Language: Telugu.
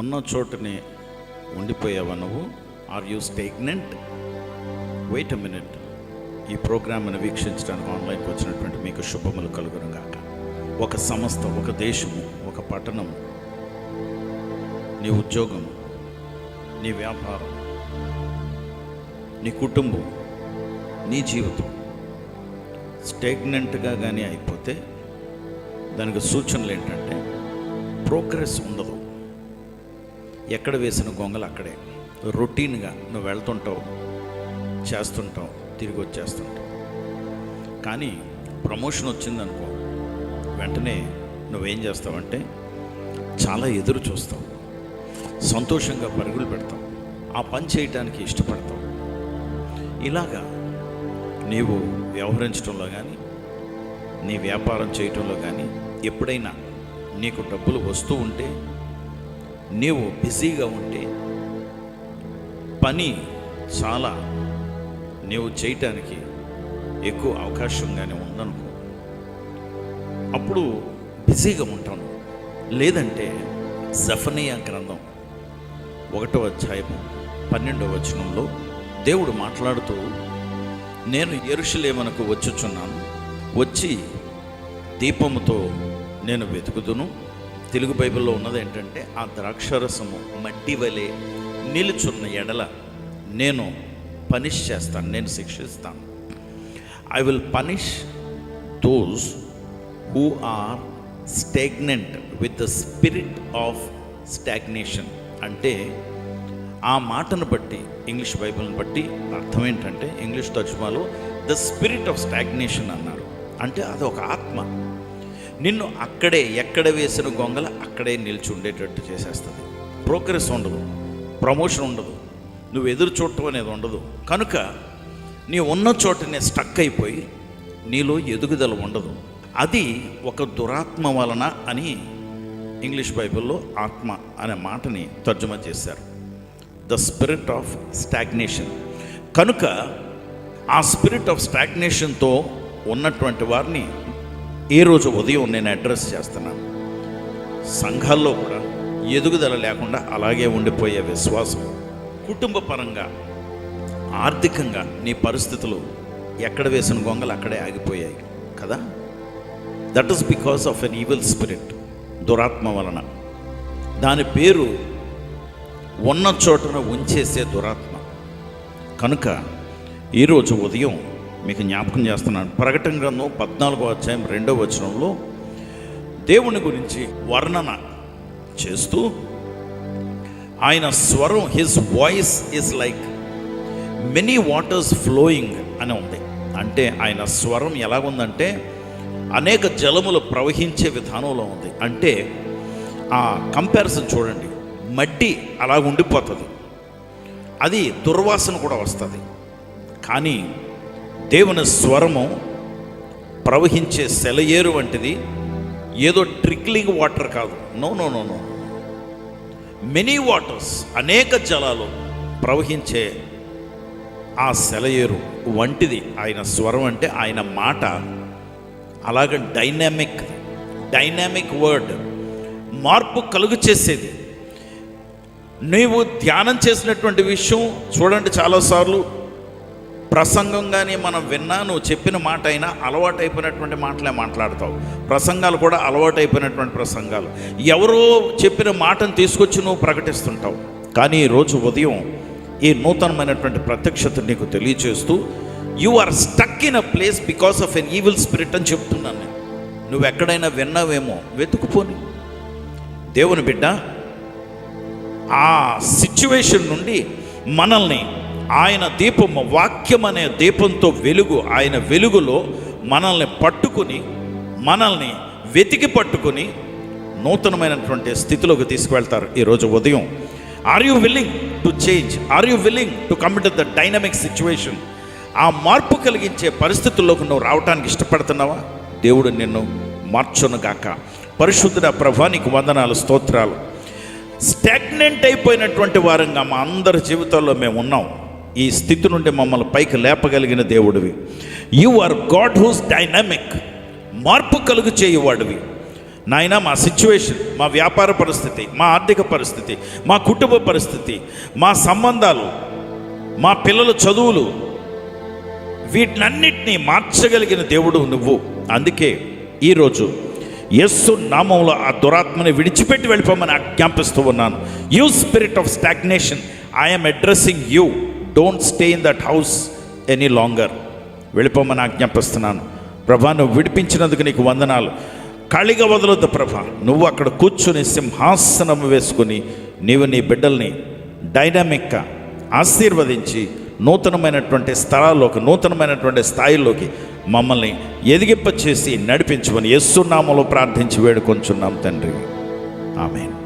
ఉన్న చోటనే ఉండిపోయావా నువ్వు? Are you stagnant wait a minute ఈ ప్రోగ్రామ్ను వీక్షించడానికి ఆన్లైన్కి వచ్చినటువంటి మీకు శుభములు కలుగును గాక. ఒక సంస్థ ఒక దేశము ఒక పట్టణం నీ ఉద్యోగం నీ వ్యాపారం నీ కుటుంబం నీ జీవితం స్టేగ్నెంట్గా కానీ అయిపోతే దానికి సూచనలు ఏంటంటే ప్రోగ్రెస్ ఉండదు. ఎక్కడ వేసిన గొంగలు అక్కడే. రొటీన్గా నువ్వు వెళ్తుంటావు చేస్తుంటావు తిరిగి వచ్చేస్తుంటావు. కానీ ప్రమోషన్ వచ్చిందనుకో వెంటనే నువ్వేం చేస్తావంటే చాలా ఎదురు చూస్తావు. సంతోషంగా పరుగులు పెడతావు. ఆ పని చేయటానికి ఇష్టపడతావు. ఇలాగా నీవు వ్యవహరించడంలో కానీ నీ వ్యాపారం చేయటంలో కానీ ఎప్పుడైనా నీకు డబ్బులు వస్తూ ఉంటే నీవు బిజీగా ఉంటే పని చాలా నీవు చేయటానికి ఎక్కువ అవకాశంగానే ఉందనుకో. అప్పుడు బిజీగా ఉంటాను లేదంటే జఫనియా గ్రంథం ఒకటో అధ్యాయము పన్నెండవ వచనంలో దేవుడు మాట్లాడుతూ నేను ఎరుషులేమనకు వచ్చుచున్నాను. వచ్చి దీపముతో నేను వెతుకుదును. తెలుగు బైబిల్లో ఉన్నది ఏంటంటే ఆ ద్రాక్షరసము మట్టి వలె నిలుచున్న ఎడల నేను పనిష్ చేస్తాను నేను శిక్షిస్తాను. I will punish those who are stagnant with the spirit of stagnation అంటే ఆ మాటను బట్టి ఇంగ్లీష్ బైబిల్ని బట్టి అర్థం ఏంటంటే ఇంగ్లీష్ తర్జుమాలో ద స్పిరిట్ ఆఫ్ స్టాగ్నేషన్ అన్నారు. అంటే అది ఒక ఆత్మ. నిన్ను అక్కడే ఎక్కడ వేసిన గొంగల అక్కడే నిలిచి ఉండేటట్టు చేసేస్తుంది. ప్రోగ్రెస్ ఉండదు ప్రమోషన్ ఉండదు నువ్వు ఎదురు చూడటం అనేది ఉండదు. కనుక నీ ఉన్న చోటనే స్టక్ అయిపోయి నీలో ఎదుగుదల ఉండదు. అది ఒక దురాత్మ వలన అని ఇంగ్లీష్ బైబిల్లో ఆత్మ అనే మాటని తర్జుమా చేశారు. The spirit of stagnation. కనుక ఆ స్పిరిట్ ఆఫ్ స్టాగ్నేషన్తో ఉన్నటువంటి వారిని ఈ రోజు ఉదయం నేను అడ్రస్ చేస్తున్నాను. సంఘాల్లో కూడా ఎదుగుదల లేకుండా అలాగే ఉండిపోయే విశ్వాసం కుటుంబ పరంగా ఆర్థికంగా నీ పరిస్థితులు ఎక్కడ వేసిన గొంగలు అక్కడే ఆగిపోయాయి కదా? That is because of an evil spirit దురాత్మ వలన. దాని పేరు ఉన్న చోటన ఉంచేసే దురాత్మ. కనుక ఈరోజు ఉదయం మీకు జ్ఞాపకం చేస్తున్నాను. ప్రకటన గ్రంథం పద్నాలుగో అధ్యాయం రెండో వచనంలో దేవుని గురించి వర్ణన చేస్తూ ఆయన స్వరం his voice is like many waters flowing అని ఉంది. అంటే ఆయన స్వరం ఎలాగుందంటే అనేక జలములు ప్రవహించే విధానంలో ఉంది. అంటే ఆ కంపారిజన్ చూడండి. మట్టి అలా ఉండిపోతుంది. అది దుర్వాసన కూడా వస్తుంది. కానీ దేవుని స్వరము ప్రవహించే సెలయేరు వంటిది. ఏదో ట్రిక్లింగ్ వాటర్ కాదు. No no no no. Many waters అనేక జలాలు ప్రవహించే ఆ సెలయేరు వంటిది. ఆయన స్వరం అంటే ఆయన మాట. అలాగే డైనామిక్ డైనామిక్ వర్డ్ మార్పు కలుగు చేసేది. నీవు ధ్యానం చేసినటువంటి విషయం చూడండి చాలాసార్లు. ప్రసంగం కానీ మనం విన్నా నువ్వు చెప్పిన మాట అయినా అలవాటైపోయినటువంటి మాటలే మాట్లాడతావు. ప్రసంగాలు కూడా అలవాటైపోయినటువంటి ప్రసంగాలు. ఎవరో చెప్పిన మాటను తీసుకొచ్చి నువ్వు ప్రకటిస్తుంటావు. కానీ ఈరోజు ఉదయం ఈ నూతనమైనటువంటి ప్రత్యక్షత నీకు తెలియచేస్తూ you are stuck in a place because of an evil spirit అని చెప్తున్నాను నేను. నువ్వు ఎక్కడైనా విన్నావేమో వెతుకుపోని. దేవుని బిడ్డ ఆ సిచ్యువేషన్ నుండి మనల్ని ఆయన దీపము వాక్యం అనే దీపంతో వెలుగు ఆయన వెలుగులో మనల్ని పట్టుకుని మనల్ని వెతికి పట్టుకుని నూతనమైనటువంటి స్థితిలోకి తీసుకువెళ్తారు ఈరోజు ఉదయం. Are you willing to change are you willing to commit the dynamic situation ఆ మార్పు కలిగించే పరిస్థితుల్లోకి నువ్వు రావడానికి ఇష్టపడుతున్నావా? దేవుడు నిన్ను మార్చునుగాక పరిశుద్ధుడ ప్రభానికి వందనాలు స్తోత్రాలు. స్టాగ్నెంట్ అయిపోయినటువంటి వారంగా మా అందరి జీవితాల్లో మేము ఉన్నాం. ఈ స్థితి నుండి మమ్మల్ని పైకి లేపగలిగిన దేవుడివి. You are God whose dynamic మార్పు కలుగు చేయువాడివి. నాయన మా సిచ్యువేషన్ మా వ్యాపార పరిస్థితి మా ఆర్థిక పరిస్థితి మా కుటుంబ పరిస్థితి మా సంబంధాలు మా పిల్లల చదువులు వీటినన్నిటినీ మార్చగలిగిన దేవుడు నువ్వు. అందుకే ఈరోజు యస్సు నామంలో ఆ దురాత్మని విడిచిపెట్టి వెళ్ళిపోమని ఆజ్ఞాపిస్తూ ఉన్నాను. You spirit of stagnation I'm addressing you don't stay in that house any longer వెళ్ళిపోమని ఆజ్ఞాపిస్తున్నాను. ప్రభా నువ్వు విడిపించినందుకు నీకు వందనాలు. కళిగ వదలొద్దు ప్రభా. నువ్వు అక్కడ కూర్చుని సింహాసనం వేసుకుని నీవు నీ బిడ్డల్ని డైనామిక్గా ఆశీర్వదించి నూతనమైనటువంటి స్థలాల్లోకి నూతనమైనటువంటి స్థాయిలోకి మమ్మల్ని ఎదిగింప చేసి నడిపించమని యస్సునామలో ప్రార్థించి వేడుకొంచున్నాం తండ్రి. ఆమెను.